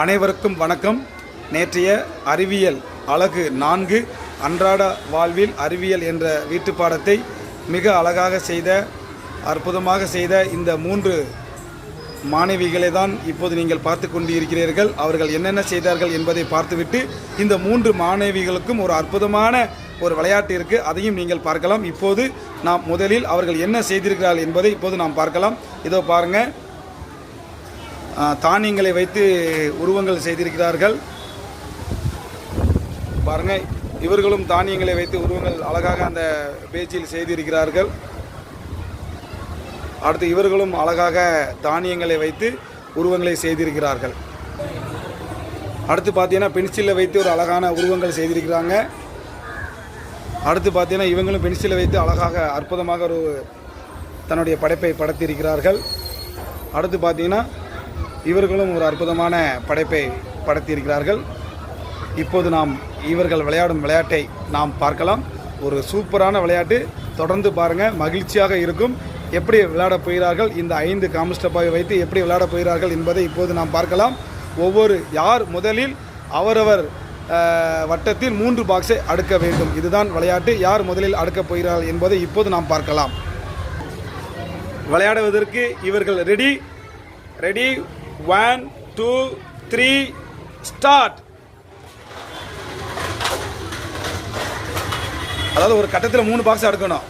அனைவருக்கும் வணக்கம். நேற்றைய அறிவியல் அழகு நான்கு அன்றாட வாழ்வில் அறிவியல் என்ற வீட்டு பாடத்தை மிக அழகாக செய்த அற்புதமாக செய்த இந்த மூன்று மாணவிகளை தான் இப்போது நீங்கள் பார்த்து கொண்டு இருக்கிறீர்கள் அவர்கள் என்னென்ன செய்தார்கள் என்பதை பார்த்துவிட்டு இந்த மூன்று மாணவிகளுக்கும் ஒரு அற்புதமான ஒரு விளையாட்டு இருக்குது அதையும் நீங்கள் பார்க்கலாம். இப்போது நாம் முதலில் அவர்கள் என்ன செய்திருக்கிறார்கள் என்பதை இப்போது நாம் பார்க்கலாம். இதோ பாருங்கள் தானியங்களை வைத்து உருவங்கள் செய்திருக்கிறார்கள். பாருங்க இவர்களும் தானியங்களை வைத்து உருவங்கள் அழகாக அந்த பேச்சில் செய்திருக்கிறார்கள். அடுத்து இவர்களும் அழகாக தானியங்களை வைத்து உருவங்களை செய்திருக்கிறார்கள். அடுத்து பார்த்தீங்கன்னா பென்சிலில் வைத்து ஒரு அழகான உருவங்கள் செய்திருக்கிறாங்க. அடுத்து பார்த்தீங்கன்னா இவங்களும் பென்சிலை வைத்து அழகாக அற்புதமாக ஒரு தன்னுடைய படைப்பை படைத்திருக்கிறார்கள். அடுத்து பார்த்தீங்கன்னா இவர்களும் ஒரு அற்புதமான படைப்பை படைத்திருக்கிறார்கள். இப்போது நாம் இவர்கள் விளையாடும் விளையாட்டை நாம் பார்க்கலாம். ஒரு சூப்பரான விளையாட்டு. தொடர்ந்து பாருங்கள் மகிழ்ச்சியாக இருக்கும். எப்படி விளையாடப் போகிறார்கள்? இந்த ஐந்து காமிஸ்டப்பாவை வைத்து எப்படி விளையாடப் போகிறார்கள் என்பதை இப்போது நாம் பார்க்கலாம். ஒவ்வொரு யார் முதலில் அவரவர் வட்டத்தில் மூன்று பாக்ஸை அடுக்க வேண்டும். இதுதான் விளையாட்டு. யார் முதலில் அடுக்கப் போகிறார்கள் என்பதை இப்போது நாம் பார்க்கலாம். விளையாடுவதற்கு இவர்கள் ready ready one two three start அதாவது ஒரு கட்டத்தில் மூணு பாக்ஸ் எடுக்கணும்.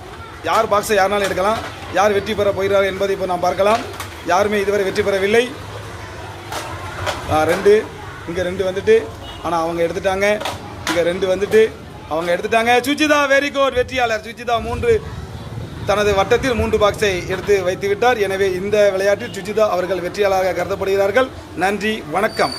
யார் பாக்ஸை யாருனாலும் எடுக்கலாம். யார் வெற்றி பெற போகிறார் என்பதை இப்போ நாம் பார்க்கலாம். யாருமே இதுவரை வெற்றி பெறவில்லை. ரெண்டு. இங்கே ரெண்டு வந்துட்டு. ஆனால் அவங்க எடுத்துட்டாங்க. இங்கே ரெண்டு வந்துட்டு. அவங்க எடுத்துட்டாங்க. சுச்சிதா வெரி குட் வெற்றியாளர். சுச்சிதா மூன்று. தனது வட்டத்தில் மூன்று பாக்ஸை எடுத்து வைத்துவிட்டார். எனவே இந்த விளையாட்டில் சுஜிதா அவர்கள் வெற்றியாளராக கருதப்படுகிறார்கள். நன்றி வணக்கம்.